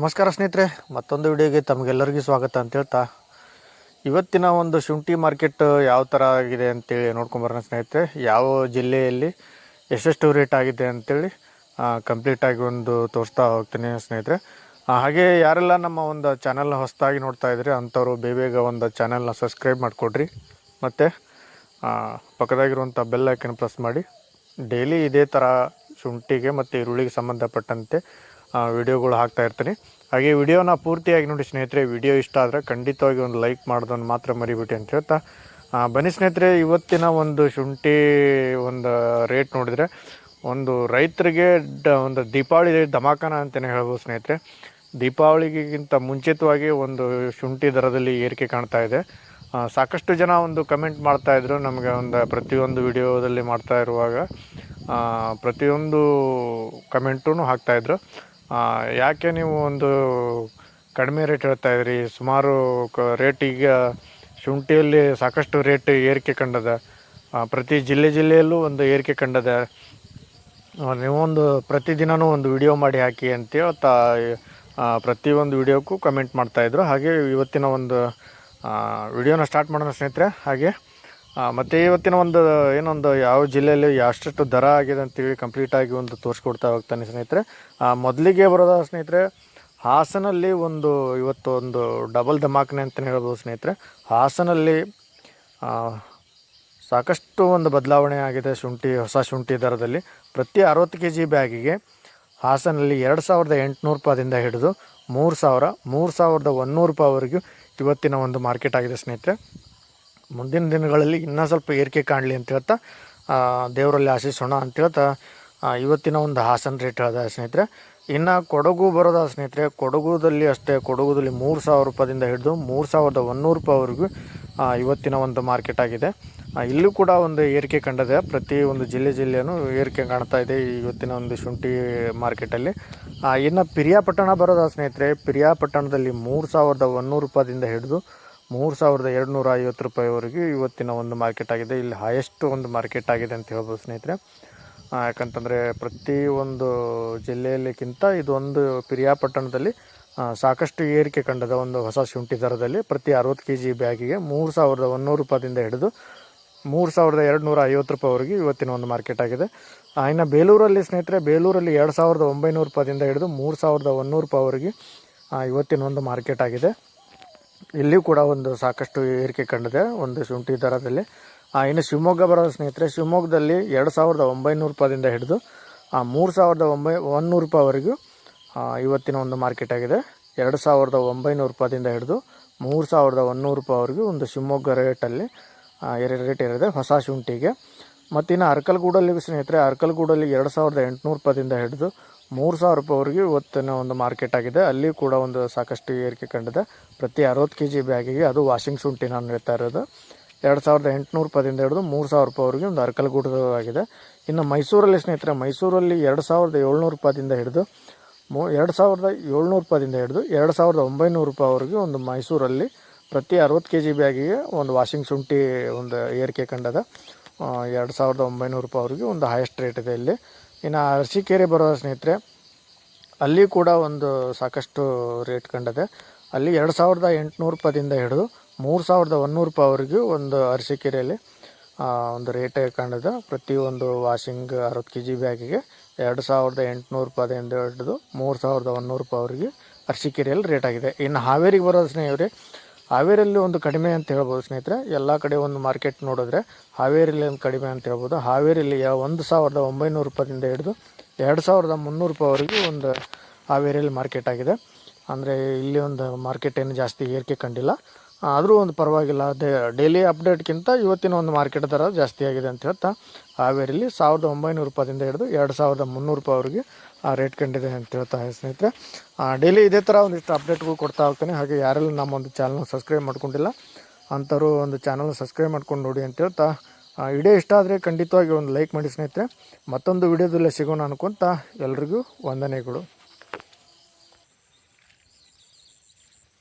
ನಮಸ್ಕಾರ ಸ್ನೇಹಿತರೆ, ಮತ್ತೊಂದು ವಿಡಿಯೋಗೆ ತಮಗೆಲ್ಲರಿಗೂ ಸ್ವಾಗತ ಅಂತ ಹೇಳ್ತಾ. ಇವತ್ತಿನ ಒಂದು ಶುಂಠಿ ಮಾರ್ಕೆಟ್ ಯಾವ ಥರ ಆಗಿದೆ ಅಂತೇಳಿ ನೋಡ್ಕೊಂಬರೋಣ ಸ್ನೇಹಿತರೆ. ಯಾವ ಜಿಲ್ಲೆಯಲ್ಲಿ ಎಷ್ಟೆಷ್ಟು ರೇಟ್ ಆಗಿದೆ ಅಂತೇಳಿ ಕಂಪ್ಲೀಟಾಗಿ ಒಂದು ತೋರಿಸ್ತಾ ಹೋಗ್ತೀನಿ ಸ್ನೇಹಿತರೆ. ಹಾಗೆ ಯಾರೆಲ್ಲ ನಮ್ಮ ಒಂದು ಚಾನಲ್ನ ಹೊಸದಾಗಿ ನೋಡ್ತಾ ಇದ್ರಿ ಅಂಥವ್ರು ಬೇಗ ಒಂದು ಚಾನಲ್ನ ಸಬ್ಸ್ಕ್ರೈಬ್ ಮಾಡಿಕೊಡ್ರಿ. ಮತ್ತು ಪಕ್ಕದಾಗಿರುವಂಥ ಬೆಲ್ ಐಕನ್ ಪ್ರೆಸ್ ಮಾಡಿ. ಡೈಲಿ ಇದೇ ಥರ ಶುಂಠಿಗೆ ಮತ್ತು ಈರುಳ್ಳಿಗೆ ಸಂಬಂಧಪಟ್ಟಂತೆ ವಿಡಿಯೋಗಳು ಹಾಕ್ತಾ ಇರ್ತೀನಿ. ಹಾಗೆ ವಿಡಿಯೋನ ಪೂರ್ತಿಯಾಗಿ ನೋಡಿ ಸ್ನೇಹಿತರೆ, ವಿಡಿಯೋ ಇಷ್ಟ ಆದರೆ ಖಂಡಿತವಾಗಿ ಒಂದು ಲೈಕ್ ಮಾಡೋದನ್ನು ಮಾತ್ರ ಮರಿಬಿಟ್ಟು ಅಂತ ಹೇಳ್ತಾ. ಬನ್ನಿ ಸ್ನೇಹಿತರೆ, ಇವತ್ತಿನ ಒಂದು ಶುಂಠಿ ಒಂದು ರೇಟ್ ನೋಡಿದರೆ, ಒಂದು ರೈತರಿಗೆ ಡ, ಒಂದು ದೀಪಾವಳಿ ಧಮಾಕನ ಅಂತಲೇ ಹೇಳ್ಬೋದು ಸ್ನೇಹಿತರೆ. ದೀಪಾವಳಿಗಿಂತ ಮುಂಚಿತವಾಗಿ ಒಂದು ಶುಂಠಿ ದರದಲ್ಲಿ ಏರಿಕೆ ಕಾಣ್ತಾ ಇದೆ. ಸಾಕಷ್ಟು ಜನ ಒಂದು ಕಮೆಂಟ್ ಮಾಡ್ತಾಯಿದ್ರು ನಮಗೆ ಒಂದು ಪ್ರತಿಯೊಂದು ವಿಡಿಯೋದಲ್ಲಿ ಮಾಡ್ತಾ ಇರುವಾಗ ಪ್ರತಿಯೊಂದು ಕಮೆಂಟೂ ಹಾಕ್ತಾಯಿದ್ರು ಯಾಕೆ ನೀವು ಒಂದು ಕಡಿಮೆ ರೇಟ್ ಹೇಳ್ತಾ ಇದ್ರಿ ಸುಮಾರು ಕ ರೇಟ್ ಈಗ ಶುಂಠಿಯಲ್ಲಿ ಸಾಕಷ್ಟು ರೇಟ್ ಏರಿಕೆ ಕಂಡದ. ಪ್ರತಿ ಜಿಲ್ಲೆ ಜಿಲ್ಲೆಯಲ್ಲೂ ಒಂದು ಏರಿಕೆ ಕಂಡದ. ನೀವು ನೀವೊಂದು ಪ್ರತಿದಿನವೂ ಒಂದು ವಿಡಿಯೋ ಮಾಡಿ ಹಾಕಿ ಅಂತ ಹೇಳ್ತಾ ಪ್ರತಿಯೊಂದು ವಿಡಿಯೋಕ್ಕೂ ಕಮೆಂಟ್ ಮಾಡ್ತಾಯಿದ್ರು ಹಾಗೆ ಇವತ್ತಿನ ಒಂದು ವಿಡಿಯೋನ ಸ್ಟಾರ್ಟ್ ಮಾಡೋಣ ಸ್ನೇಹಿತರೆ. ಹಾಗೆ ಮತ್ತು ಇವತ್ತಿನ ಒಂದು, ಏನೊಂದು, ಯಾವ ಜಿಲ್ಲೆಯಲ್ಲಿ ಎಷ್ಟೆಷ್ಟು ದರ ಆಗಿದೆ ಅಂತೇಳಿ ಕಂಪ್ಲೀಟಾಗಿ ಒಂದು ತೋರಿಸ್ಕೊಡ್ತಾ ಹೋಗ್ತಾನೆ ಸ್ನೇಹಿತರೆ. ಮೊದಲಿಗೆ ಬರೋದ ಸ್ನೇಹಿತರೆ? ಹಾಸನಲ್ಲಿ ಒಂದು ಇವತ್ತು ಒಂದು ಡಬಲ್ ಧಮಾಕನೆ ಅಂತಲೇ ಹೇಳ್ಬೋದು ಸ್ನೇಹಿತರೆ. ಹಾಸನಲ್ಲಿ ಸಾಕಷ್ಟು ಒಂದು ಬದಲಾವಣೆ ಆಗಿದೆ ಶುಂಠಿ, ಹೊಸ ಶುಂಠಿ ದರದಲ್ಲಿ. ಪ್ರತಿ ಅರವತ್ತು ಕೆ ಜಿ ಬ್ಯಾಗಿಗೆ ಹಾಸನಲ್ಲಿ ಎರಡು ಸಾವಿರದ ಎಂಟುನೂರು ರೂಪಾಯಿಂದ ಹಿಡಿದು ಮೂರು ಸಾವಿರ, ಮೂರು ಸಾವಿರದ ಒಂದುನೂರು ರೂಪಾಯಿವರೆಗೂ ಇವತ್ತಿನ ಒಂದು ಮಾರ್ಕೆಟ್ ಆಗಿದೆ ಸ್ನೇಹಿತರೆ. ಮುಂದಿನ ದಿನಗಳಲ್ಲಿ ಇನ್ನೂ ಸ್ವಲ್ಪ ಏರಿಕೆ ಕಾಣಲಿ ಅಂತ ಹೇಳ್ತಾ ದೇವರಲ್ಲಿ ಆಶಿಸೋಣ ಅಂತ ಹೇಳ್ತಾ ಇವತ್ತಿನ ಒಂದು ಹಾಸನ ರೇಟ್ ಹೇಳ್ದ ಸ್ನೇಹಿತರೆ. ಇನ್ನು ಕೊಡಗು ಬರೋದ ಸ್ನೇಹಿತರೆ, ಕೊಡಗುದಲ್ಲಿ ಅಷ್ಟೇ, ಕೊಡಗುದಲ್ಲಿ ಮೂರು ಸಾವಿರ ರೂಪಾಯಿಂದ ಹಿಡಿದು ಮೂರು ಸಾವಿರದ ಒಂದುನೂರು ರೂಪಾಯಿವರೆಗೂ ಇವತ್ತಿನ ಒಂದು ಮಾರ್ಕೆಟ್ ಆಗಿದೆ. ಇಲ್ಲೂ ಕೂಡ ಒಂದು ಏರಿಕೆ ಕಂಡಿದೆ ಪ್ರತಿ ಒಂದು ಜಿಲ್ಲೆ ಜಿಲ್ಲೆಯೂ ಏರಿಕೆ ಕಾಣ್ತಾ ಇದೆ ಇವತ್ತಿನ ಒಂದು ಶುಂಠಿ ಮಾರ್ಕೆಟಲ್ಲಿ. ಇನ್ನು ಪಿರಿಯಾಪಟ್ಟಣ ಬರೋದ ಸ್ನೇಹಿತರೆ, ಪಿರಿಯಾಪಟ್ಟಣದಲ್ಲಿ ಮೂರು ಸಾವಿರದ ಒಂದುನೂರು ರೂಪಾಯಿಂದ ಹಿಡಿದು ಮೂರು ಸಾವಿರದ ಎರಡು ನೂರ ಐವತ್ತು ರೂಪಾಯಿವರೆಗೂ ಇವತ್ತಿನ ಒಂದು ಮಾರ್ಕೆಟ್ ಆಗಿದೆ. ಇಲ್ಲಿ ಹೈಯೆಸ್ಟ್ ಒಂದು ಮಾರ್ಕೆಟ್ ಆಗಿದೆ ಅಂತ ಹೇಳ್ಬೋದು ಸ್ನೇಹಿತರೆ. ಯಾಕಂತಂದರೆ ಪ್ರತಿ ಒಂದು ಜಿಲ್ಲೆಯಲ್ಲಿಕ್ಕಿಂತ ಇದೊಂದು ಪಿರಿಯಾಪಟ್ಟಣದಲ್ಲಿ ಸಾಕಷ್ಟು ಏರಿಕೆ ಕಂಡದ ಒಂದು ಹೊಸ ಶುಂಠಿ ದರದಲ್ಲಿ ಪ್ರತಿ ಅರವತ್ತು ಕೆ ಜಿ ಬ್ಯಾಗಿಗೆ ಮೂರು ಸಾವಿರದ ಒಂದುನೂರು ರೂಪಾಯಿಂದ ಹಿಡಿದು ಮೂರು ಸಾವಿರದ ಎರಡು ನೂರ ಐವತ್ತು ರೂಪಾಯಿವರೆಗೆ ಇವತ್ತಿನ ಒಂದು ಮಾರ್ಕೆಟ್ ಆಗಿದೆ. ಇನ್ನು ಬೇಲೂರಲ್ಲಿ ಸ್ನೇಹಿತರೆ, ಬೇಲೂರಲ್ಲಿ ಎರಡು ಸಾವಿರದ ಒಂಬೈನೂರು ರೂಪಾಯಿಂದ ಹಿಡಿದು ಮೂರು ಸಾವಿರದ ಒನ್ನೂರು ರೂಪಾಯಿವರೆಗೆ ಇವತ್ತಿನ ಒಂದು ಮಾರ್ಕೆಟ್ ಆಗಿದೆ. ಇಲ್ಲಿಯೂ ಕೂಡ ಒಂದು ಸಾಕಷ್ಟು ಏರಿಕೆ ಕಂಡಿದೆ, ಒಂದು ಶುಂಠಿ ದರದಲ್ಲಿ. ಇನ್ನು ಶಿವಮೊಗ್ಗ ಬರೋ ಸ್ನೇಹಿತರೆ, ಶಿವಮೊಗ್ಗದಲ್ಲಿ ಎರಡು ಸಾವಿರದ ಒಂಬೈನೂರು ರೂಪಾಯಿಂದ ಹಿಡಿದು ಮೂರು ಸಾವಿರದ ಒಂಬೈ ಒಂದುನೂರು ರೂಪಾಯಿವರೆಗೂ ಇವತ್ತಿನ ಒಂದು ಮಾರ್ಕೆಟ್ ಆಗಿದೆ. ಎರಡು ಸಾವಿರದ ಒಂಬೈನೂರು ರೂಪಾಯಿಂದ ಹಿಡಿದು, ಮೂರು ಸಾವಿರದ ಒಂದುನೂರು ರೂಪಾಯಿವರೆಗೂ ಒಂದು ಶಿವಮೊಗ್ಗ ರೇಟಲ್ಲಿ ಎರಡು ರೇಟ್ ಇರಿದೆ ಹೊಸ ಶುಂಠಿಗೆ. ಮತ್ತು ಇನ್ನು ಅರ್ಕಲ್ಗೂಡಲ್ಲಿ ಸ್ನೇಹಿತರೆ, ಅರ್ಕಲ್ಗೂಡಲ್ಲಿ ಎರಡು ಸಾವಿರದ ಎಂಟುನೂರು ರೂಪಾಯಿಂದ ಹಿಡಿದು ಮೂರು ಸಾವಿರ ರೂಪಾಯಿವರೆಗೂ ಇವತ್ತಿನ ಒಂದು ಮಾರ್ಕೆಟ್ ಆಗಿದೆ. ಅಲ್ಲಿ ಕೂಡ ಒಂದು ಸಾಕಷ್ಟು ಏರಿಕೆ ಕಂಡಿದೆ. ಪ್ರತಿ ಅರವತ್ತು ಕೆ ಜಿ ಬ್ಯಾಗಿಗೆ ಅದು ವಾಷಿಂಗ್ ಶುಂಠಿ ನಾನು ಹೇಳ್ತಾ ಇರೋದು. ಎರಡು ಸಾವಿರದ ಎಂಟುನೂರು ರೂಪಾಯಿಂದ ಹಿಡಿದು ಮೂರು ಸಾವಿರ ರೂಪಾಯಿವರೆಗೆ ಒಂದು ಅರ್ಕಲ್ಗೂಡು ಆಗಿದೆ ಇನ್ನು ಮೈಸೂರಲ್ಲಿ ಸ್ನೇಹಿತರೆ, ಮೈಸೂರಲ್ಲಿ ಎರಡು ಸಾವಿರದ ಏಳ್ನೂರು ರೂಪಾಯಿಂದ ಹಿಡಿದು ಮೂ, ಎರಡು ಸಾವಿರದ ಏಳ್ನೂರು ರೂಪಾಯಿಂದ ಹಿಡಿದು ಎರಡು ಸಾವಿರದ ಒಂಬೈನೂರು ರೂಪಾಯಿವರೆಗೆ ಒಂದು ಮೈಸೂರಲ್ಲಿ ಪ್ರತಿ ಅರವತ್ತು ಕೆ ಜಿ ಬ್ಯಾಗಿಗೆ ಒಂದು ವಾಷಿಂಗ್ ಶುಂಠಿ ಒಂದು ಏರಿಕೆ ಕಂಡದ ಎರಡು ಸಾವಿರದ ಒಂಬೈನೂರು ರೂಪಾಯಿವರೆಗೆ ಒಂದು ಹೈಯೆಸ್ಟ್ ರೇಟ್ ಇದೆ ಇಲ್ಲಿ. ಇನ್ನು ಅರಸೀಕೆರೆ ಬರೋ ಸ್ನೇಹಿತರೆ, ಅಲ್ಲಿ ಕೂಡ ಒಂದು ಸಾಕಷ್ಟು ರೇಟ್ ಕಂಡಿದೆ, ಅಲ್ಲಿ ಎರಡು ಸಾವಿರದ ಎಂಟುನೂರು ರೂಪಾಯಿಂದ ಹಿಡಿದು ಮೂರು ಸಾವಿರದ ಒಂದುನೂರು ರೂಪಾಯಿವರೆಗೂ ಒಂದು ಅರಸೀಕೆರೆಯಲ್ಲಿ ಒಂದು ರೇಟ್ ಕಂಡಿದೆ ಪ್ರತಿಯೊಂದು ವಾಷಿಂಗ್ ಅರವತ್ತು ಕೆ ಜಿ ಬ್ಯಾಗಿಗೆ ಎರಡು ಸಾವಿರದ ಎಂಟುನೂರು ರೂಪಾಯಿಂದ ಹಿಡಿದು ಮೂರು ಸಾವಿರದ ಒಂದುನೂರು ರೂಪಾಯಿವರೆಗೆ ಅರಸೀಕೆರೆಯಲ್ಲಿ ರೇಟ್ ಆಗಿದೆ. ಇನ್ನು ಹಾವೇರಿಗೆ ಬರೋದು ಸ್ನೇಹಿತರೆ ಹಾವೇರಿಯಲ್ಲಿ ಒಂದು ಕಡಿಮೆ ಅಂತ ಹೇಳ್ಬೋದು ಸ್ನೇಹಿತರೆ. ಎಲ್ಲ ಕಡೆ ಒಂದು ಮಾರ್ಕೆಟ್ ನೋಡಿದ್ರೆ ಹಾವೇರಿಯಲ್ಲಿ ಒಂದು ಕಡಿಮೆ ಅಂತ ಹೇಳ್ಬೋದು. ಹಾವೇರಿಯಲ್ಲಿ ಒಂದು ಸಾವಿರದ ಒಂಬೈನೂರು ರೂಪಾಯಿಂದ ಹಿಡಿದು ಎರಡು ಸಾವಿರದ ಮುನ್ನೂರು ರೂಪಾಯಿವರೆಗೂ ಒಂದು ಹಾವೇರಿಯಲ್ಲಿ ಮಾರ್ಕೆಟ್ ಆಗಿದೆ. ಅಂದರೆ ಇಲ್ಲಿ ಒಂದು ಮಾರ್ಕೆಟ್ ಏನು ಜಾಸ್ತಿ ಏರಿಕೆ ಕಂಡಿಲ್ಲ. ಆದರೂ ಒಂದು ಪರವಾಗಿಲ್ಲ. ಅದೇ ಡೈಲಿ ಅಪ್ಡೇಟ್ಗಿಂತ ಇವತ್ತಿನ ಒಂದು ಮಾರ್ಕೆಟ್ ದರ ಜಾಸ್ತಿ ಆಗಿದೆ ಅಂತ ಹೇಳ್ತಾ ಹಾವೇರಿಯಲ್ಲಿ ಸಾವಿರದ ಒಂಬೈನೂರು ರೂಪಾಯಿಂದ ಹಿಡಿದು ಎರಡು ಸಾವಿರದ ಮುನ್ನೂರು ರೂಪಾಯಿವರೆಗೆ ರೇಟ್ ಕಂಡಿದೆ ಅಂತ ಹೇಳ್ತಾ ಸ್ನೇಹಿತರೆ. ಡೈಲಿ ಇದೇ ಥರ ಒಂದಿಷ್ಟು ಅಪ್ಡೇಟ್ಗಳು ಕೊಡ್ತಾ ಹೋಗ್ತಾನೆ. ಹಾಗೆ ಯಾರೆಲ್ಲ ನಮ್ಮ ಒಂದು ಚಾನಲ್ನ ಸಬ್ಸ್ಕ್ರೈಬ್ ಮಾಡ್ಕೊಂಡಿಲ್ಲ ಅಂಥವ್ರು ಒಂದು ಚಾನಲ್ನ ಸಬ್ಸ್ಕ್ರೈಬ್ ಮಾಡ್ಕೊಂಡು ನೋಡಿ ಅಂತ ಹೇಳ್ತಾ ಆ, ವಿಡಿಯೋ ಇಷ್ಟ ಆದರೆ ಖಂಡಿತವಾಗಿ ಒಂದು ಲೈಕ್ ಮಾಡಿ ಸ್ನೇಹಿತರೆ. ಮತ್ತೊಂದು ವಿಡಿಯೋದಲ್ಲೇ ಸಿಗೋಣ ಅನ್ಕೊಂತ ಎಲ್ರಿಗೂ ವಂದನೆಗಳು.